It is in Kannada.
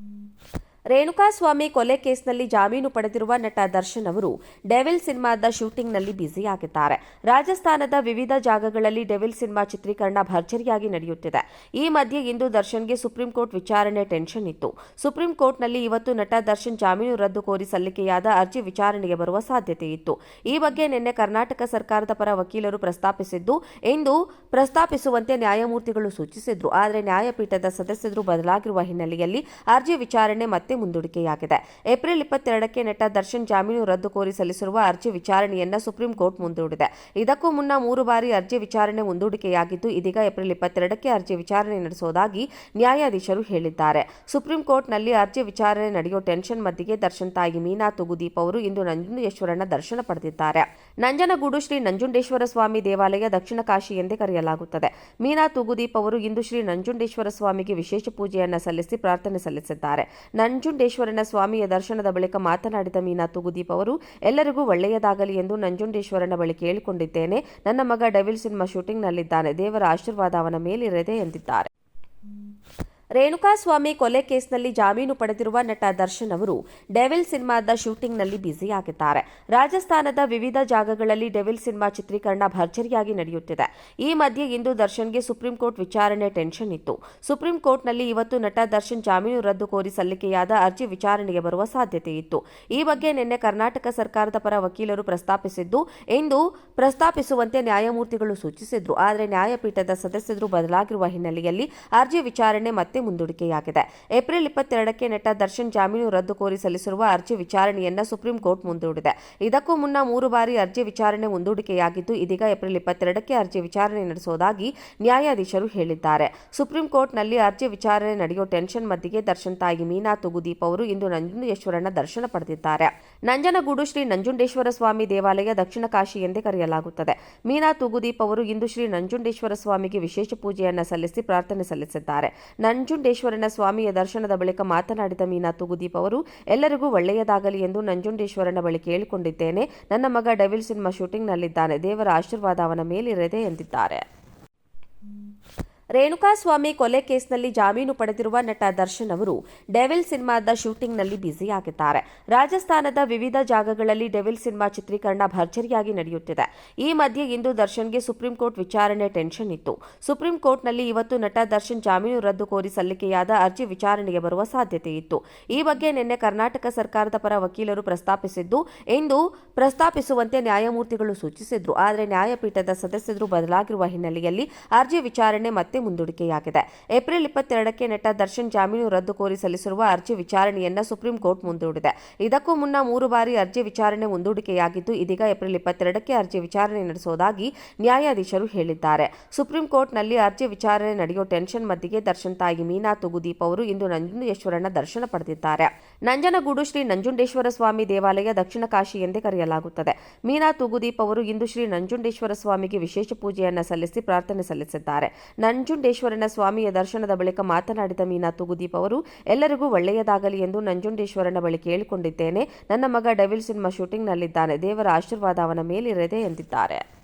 Mm. ರೇಣುಕಾಸ್ವಾಮಿ ಕೊಲೆ ಕೇಸ್ನಲ್ಲಿ ಜಾಮೀನು ಪಡೆದಿರುವ ನಟ ದರ್ಶನ್ ಅವರು ಡೆವಿಲ್ ಸಿನಿಮಾದ ಶೂಟಿಂಗ್ನಲ್ಲಿ ಬ್ಯುಸಿಯಾಗಿದ್ದಾರೆ. ರಾಜಸ್ಥಾನದ ವಿವಿಧ ಜಾಗಗಳಲ್ಲಿ ಡೆವಿಲ್ ಸಿನಿಮಾ ಚಿತ್ರೀಕರಣ ಭರ್ಜರಿಯಾಗಿ ನಡೆಯುತ್ತಿದೆ. ಈ ಮಧ್ಯೆ ಇಂದು ದರ್ಶನ್ಗೆ ಸುಪ್ರೀಂ ಕೋರ್ಟ್ ವಿಚಾರಣೆ ಟೆನ್ಷನ್ ಇತ್ತು. ಸುಪ್ರೀಂ ಕೋರ್ಟ್ನಲ್ಲಿ ಇವತ್ತು ನಟ ದರ್ಶನ್ ಜಾಮೀನು ರದ್ದು ಕೋರಿ ಸಲ್ಲಿಕೆಯಾದ ಅರ್ಜಿ ವಿಚಾರಣೆಗೆ ಬರುವ ಸಾಧ್ಯತೆ ಇತ್ತು. ಈ ಬಗ್ಗೆ ನಿನ್ನೆ ಕರ್ನಾಟಕ ಸರ್ಕಾರದ ಪರ ವಕೀಲರು ಪ್ರಸ್ತಾಪಿಸಿದ್ದು, ಇಂದು ಪ್ರಸ್ತಾಪಿಸುವಂತೆ ನ್ಯಾಯಮೂರ್ತಿಗಳು ಸೂಚಿಸಿದ್ರು. ಆದರೆ ನ್ಯಾಯಪೀಠದ ಸದಸ್ಯರು ಬದಲಾಗಿರುವ ಹಿನ್ನೆಲೆಯಲ್ಲಿ ಅರ್ಜಿ ವಿಚಾರಣೆ ಮತ್ತೆ ಮುಂದೂಡಿಕೆಯಾಗಿದೆ. ಏಪ್ರಿಲ್ ಇಪ್ಪತ್ತೆರಡಕ್ಕೆ ನಟ ದರ್ಶನ್ ಜಾಮೀನು ರದ್ದು ಕೋರಿ ಸಲ್ಲಿಸಿರುವ ಅರ್ಜಿ ವಿಚಾರಣೆಯನ್ನ ಸುಪ್ರೀಂ ಕೋರ್ಟ್ ಮುಂದೂಡಿದೆ. ಇದಕ್ಕೂ ಮುನ್ನ ಮೂರು ಬಾರಿ ಅರ್ಜಿ ವಿಚಾರಣೆ ಮುಂದೂಡಿಕೆಯಾಗಿದ್ದು, ಇದೀಗ ಏಪ್ರಿಲ್ ಇಪ್ಪತ್ತೆರಡಕ್ಕೆ ಅರ್ಜಿ ವಿಚಾರಣೆ ನಡೆಸುವುದಾಗಿ ನ್ಯಾಯಾಧೀಶರು ಹೇಳಿದ್ದಾರೆ. ಸುಪ್ರೀಂ ಕೋರ್ಟ್ನಲ್ಲಿ ಅರ್ಜಿ ವಿಚಾರಣೆ ನಡೆಯೋ ಟೆನ್ಷನ್ ಮಧ್ಯೆ ದರ್ಶನ್ ತಾಯಿ ಮೀನಾ ತುಗುದೀಪ್ ಅವರು ಇಂದು ನಂಜುಂಡೇಶ್ವರನ ದರ್ಶನ ಪಡೆದಿದ್ದಾರೆ. ನಂಜನಗೂಡು ಶ್ರೀ ನಂಜುಂಡೇಶ್ವರ ಸ್ವಾಮಿ ದೇವಾಲಯ ದಕ್ಷಿಣ ಕಾಶಿ ಎಂದೇ ಕರೆಯಲಾಗುತ್ತದೆ. ಮೀನಾ ತುಗುದೀಪ್ ಅವರು ಇಂದು ಶ್ರೀ ನಂಜುಂಡೇಶ್ವರ ಸ್ವಾಮಿಗೆ ವಿಶೇಷ ಪೂಜೆಯನ್ನು ಸಲ್ಲಿಸಿ ಪ್ರಾರ್ಥನೆ ಸಲ್ಲಿಸಿದ್ದಾರೆ. ನಂಜುಂಡೇಶ್ವರನ ಸ್ವಾಮಿಯ ದರ್ಶನದ ಬಳಿಕ ಮಾತನಾಡಿದ ಮೀನಾ ತುಗುದೀಪ್ ಅವರು, ಎಲ್ಲರಿಗೂ ಒಳ್ಳೆಯದಾಗಲಿ ಎಂದು ನಂಜುಂಡೇಶ್ವರನ ಬಳಿ ಕೇಳಿಕೊಂಡಿದ್ದೇನೆ. ನನ್ನ ಮಗ ಡೆವಿಲ್ ಸಿನಿಮಾ ಶೂಟಿಂಗ್ನಲ್ಲಿದ್ದಾನೆ. ದೇವರ ಆಶೀರ್ವಾದ ಅವನ ಮೇಲಿರದೆ ಎಂದಿದ್ದಾರೆ. ರೇಣುಕಾಸ್ವಾಮಿ ಕೊಲೆ ಕೇಸ್ನಲ್ಲಿ ಜಾಮೀನು ಪಡೆದಿರುವ ನಟ ದರ್ಶನ್ ಅವರು ಡೆವಿಲ್ ಸಿನಿಮಾದ ಶೂಟಿಂಗ್ನಲ್ಲಿ ಬ್ಯುಸಿಯಾಗಿದ್ದಾರೆ. ರಾಜಸ್ಥಾನದ ವಿವಿಧ ಜಾಗಗಳಲ್ಲಿ ಡೆವಿಲ್ ಸಿನಿಮಾ ಚಿತ್ರೀಕರಣ ಭರ್ಜರಿಯಾಗಿ ನಡೆಯುತ್ತಿದೆ. ಈ ಮಧ್ಯೆ ಇಂದು ದರ್ಶನ್ಗೆ ಸುಪ್ರೀಂ ಕೋರ್ಟ್ ವಿಚಾರಣೆ ಟೆನ್ಷನ್ ಇತ್ತು. ಸುಪ್ರೀಂ ಕೋರ್ಟ್ನಲ್ಲಿ ಇವತ್ತು ನಟ ದರ್ಶನ್ ಜಾಮೀನು ರದ್ದು ಕೋರಿ ಸಲ್ಲಿಕೆಯಾದ ಅರ್ಜಿ ವಿಚಾರಣೆಗೆ ಬರುವ ಸಾಧ್ಯತೆ ಇತ್ತು. ಈ ಬಗ್ಗೆ ನಿನ್ನೆ ಕರ್ನಾಟಕ ಸರ್ಕಾರದ ಪರ ವಕೀಲರು ಪ್ರಸ್ತಾಪಿಸಿದ್ದು, ಇಂದು ಪ್ರಸ್ತಾಪಿಸುವಂತೆ ನ್ಯಾಯಮೂರ್ತಿಗಳು ಸೂಚಿಸಿದ್ರು. ಆದರೆ ನ್ಯಾಯಪೀಠದ ಸದಸ್ಯರು ಬದಲಾಗಿರುವ ಹಿನ್ನೆಲೆಯಲ್ಲಿ ಅರ್ಜಿ ವಿಚಾರಣೆ ಮತ್ತೆ ಮುಂದೂಡಿಕೆಯಾಗಿದೆ. ಏಪ್ರಿಲ್ ಇಪ್ಪತ್ತೆರಡಕ್ಕೆ ನಟ ದರ್ಶನ್ ಜಾಮೀನು ರದ್ದು ಕೋರಿ ಸಲ್ಲಿಸಿರುವ ಅರ್ಜಿ ವಿಚಾರಣೆಯನ್ನ ಸುಪ್ರೀಂ ಕೋರ್ಟ್ ಮುಂದೂಡಿದೆ. ಇದಕ್ಕೂ ಮುನ್ನ ಮೂರು ಬಾರಿ ಅರ್ಜಿ ವಿಚಾರಣೆ ಮುಂದೂಡಿಕೆಯಾಗಿದ್ದು, ಇದೀಗ ಏಪ್ರಿಲ್ ಇಪ್ಪತ್ತೆರಡಕ್ಕೆ ಅರ್ಜಿ ವಿಚಾರಣೆ ನಡೆಸುವುದಾಗಿ ನ್ಯಾಯಾಧೀಶರು ಹೇಳಿದ್ದಾರೆ. ಸುಪ್ರೀಂ ಕೋರ್ಟ್ನಲ್ಲಿ ಅರ್ಜಿ ವಿಚಾರಣೆ ನಡೆಯೋ ಟೆನ್ಷನ್ ಮಧ್ಯೆ ದರ್ಶನ್ ತಾಯಿ ಮೀನಾ ತುಗುದೀಪ್ ಅವರು ಇಂದು ನಂಜುಂಡೇಶ್ವರನ ದರ್ಶನ ಪಡೆದಿದ್ದಾರೆ. ನಂಜನಗೂಡು ಶ್ರೀ ನಂಜುಂಡೇಶ್ವರ ಸ್ವಾಮಿ ದೇವಾಲಯ ದಕ್ಷಿಣ ಕಾಶಿ ಎಂದೇ ಕರೆಯಲಾಗುತ್ತದೆ. ಮೀನಾ ತುಗುದೀಪ್ ಅವರು ಇಂದು ಶ್ರೀ ನಂಜುಂಡೇಶ್ವರ ಸ್ವಾಮಿಗೆ ವಿಶೇಷ ಪೂಜೆಯನ್ನ ಸಲ್ಲಿಸಿ ಪ್ರಾರ್ಥನೆ ಸಲ್ಲಿಸಿದ್ದಾರೆ. ನಂಜುಂಡೇಶ್ವರನ ಸ್ವಾಮಿಯ ದರ್ಶನದ ಬಳಿಕ ಮಾತನಾಡಿದ ಮೀನಾ ತುಗುದೀಪ್ ಅವರು, ಎಲ್ಲರಿಗೂ ಒಳ್ಳೆಯದಾಗಲಿ ಎಂದು ನಂಜುಂಡೇಶ್ವರನ ಬಳಿ ಕೇಳಿಕೊಂಡಿದ್ದೇನೆ. ನನ್ನ ಮಗ ಡೆವಿಲ್ ಸಿನಿಮಾ ಶೂಟಿಂಗ್ನಲ್ಲಿದ್ದಾನೆ. ದೇವರ ಆಶೀರ್ವಾದ ಅವನ ಮೇಲಿರದೆ ಎಂದಿದ್ದಾರೆ. ರೇಣುಕಾಸ್ವಾಮಿ ಕೊಲೆ ಕೇಸ್ನಲ್ಲಿ ಜಾಮೀನು ಪಡೆದಿರುವ ನಟ ದರ್ಶನ್ ಅವರು ಡೆವಿಲ್ ಸಿನಿಮಾದ ಶೂಟಿಂಗ್ನಲ್ಲಿ ಬ್ಯುಸಿಯಾಗಿದ್ದಾರೆ. ರಾಜಸ್ಥಾನದ ವಿವಿಧ ಜಾಗಗಳಲ್ಲಿ ಡೆವಿಲ್ ಸಿನಿಮಾ ಚಿತ್ರೀಕರಣ ಭರ್ಜರಿಯಾಗಿ ನಡೆಯುತ್ತಿದೆ. ಈ ಮಧ್ಯೆ ಇಂದು ದರ್ಶನ್ಗೆ ಸುಪ್ರೀಂ ಕೋರ್ಟ್ ವಿಚಾರಣೆ ಟೆನ್ಷನ್ ಇತ್ತು. ಸುಪ್ರೀಂ ಕೋರ್ಟ್ನಲ್ಲಿ ಇವತ್ತು ನಟ ದರ್ಶನ್ ಜಾಮೀನು ರದ್ದು ಕೋರಿ ಸಲ್ಲಿಕೆಯಾದ ಅರ್ಜಿ ವಿಚಾರಣೆಗೆ ಬರುವ ಸಾಧ್ಯತೆ ಇತ್ತು. ಈ ಬಗ್ಗೆ ನಿನ್ನೆ ಕರ್ನಾಟಕ ಸರ್ಕಾರದ ಪರ ವಕೀಲರು ಪ್ರಸ್ತಾಪಿಸಿದ್ದು, ಇಂದು ಪ್ರಸ್ತಾಪಿಸುವಂತೆ ನ್ಯಾಯಮೂರ್ತಿಗಳು ಸೂಚಿಸಿದ್ರು. ಆದರೆ ನ್ಯಾಯಪೀಠದ ಸದಸ್ಯರು ಬದಲಾಗಿರುವ ಹಿನ್ನೆಲೆಯಲ್ಲಿ ಅರ್ಜಿ ವಿಚಾರಣೆ ಮತ್ತೆ ಮುಂದೂಡಿಕೆಯಾಗಿದೆ. ಏಪ್ರಿಲ್ ಇಪ್ಪತ್ತೆರಡಕ್ಕೆ ನಟ ದರ್ಶನ್ ಜಾಮೀನು ರದ್ದು ಕೋರಿ ಸಲ್ಲಿಸಿರುವ ಅರ್ಜಿ ವಿಚಾರಣೆಯನ್ನು ಸುಪ್ರೀಂ ಕೋರ್ಟ್ ಮುಂದೂಡಿದೆ. ಇದಕ್ಕೂ ಮುನ್ನ ಮೂರು ಬಾರಿ ಅರ್ಜಿ ವಿಚಾರಣೆ ಮುಂದೂಡಿಕೆಯಾಗಿದ್ದು, ಇದೀಗ ಏಪ್ರಿಲ್ ಇಪ್ಪತ್ತೆರಡಕ್ಕೆ ಅರ್ಜಿ ವಿಚಾರಣೆ ನಡೆಸುವುದಾಗಿ ನ್ಯಾಯಾಧೀಶರು ಹೇಳಿದ್ದಾರೆ. ಸುಪ್ರೀಂ ಕೋರ್ಟ್ನಲ್ಲಿ ಅರ್ಜಿ ವಿಚಾರಣೆ ನಡೆಯೋ ಟೆನ್ಷನ್ ಮಧ್ಯೆ ದರ್ಶನ್ ತಾಯಿ ಮೀನಾ ತುಗುದೀಪ್ ಅವರು ಇಂದು ನಂಜುಂಡೇಶ್ವರನ ದರ್ಶನ ಪಡೆದಿದ್ದಾರೆ. ನಂಜನಗೂಡು ಶ್ರೀ ನಂಜುಂಡೇಶ್ವರ ಸ್ವಾಮಿ ದೇವಾಲಯ ದಕ್ಷಿಣ ಕಾಶಿ ಎಂದೇ ಕರೆಯಲಾಗುತ್ತದೆ. ಮೀನಾ ತುಗುದೀಪ್ ಅವರು ಇಂದು ಶ್ರೀ ನಂಜುಂಡೇಶ್ವರ ಸ್ವಾಮಿಗೆ ವಿಶೇಷ ಪೂಜೆಯನ್ನ ಸಲ್ಲಿಸಿ ಪ್ರಾರ್ಥನೆ ಸಲ್ಲಿಸಿದ್ದಾರೆ. ನಂಜುಂಡೇಶ್ವರನ ಸ್ವಾಮಿಯ ದರ್ಶನದ ಬಳಿಕ ಮಾತನಾಡಿದ ಮೀನಾ ತುಗುದೀಪ್ ಅವರು, ಎಲ್ಲರಿಗೂ ಒಳ್ಳೆಯದಾಗಲಿ ಎಂದು ನಂಜುಂಡೇಶ್ವರನ ಬಳಿ ಕೇಳಿಕೊಂಡಿದ್ದೇನೆ. ನನ್ನ ಮಗ ಡೆವಿಲ್ ಸಿನಿಮಾ ಶೂಟಿಂಗ್ನಲ್ಲಿದ್ದಾನೆ. ದೇವರ ಆಶೀರ್ವಾದ ಅವನ ಮೇಲಿರದೆ ಎಂದಿದ್ದಾರೆ.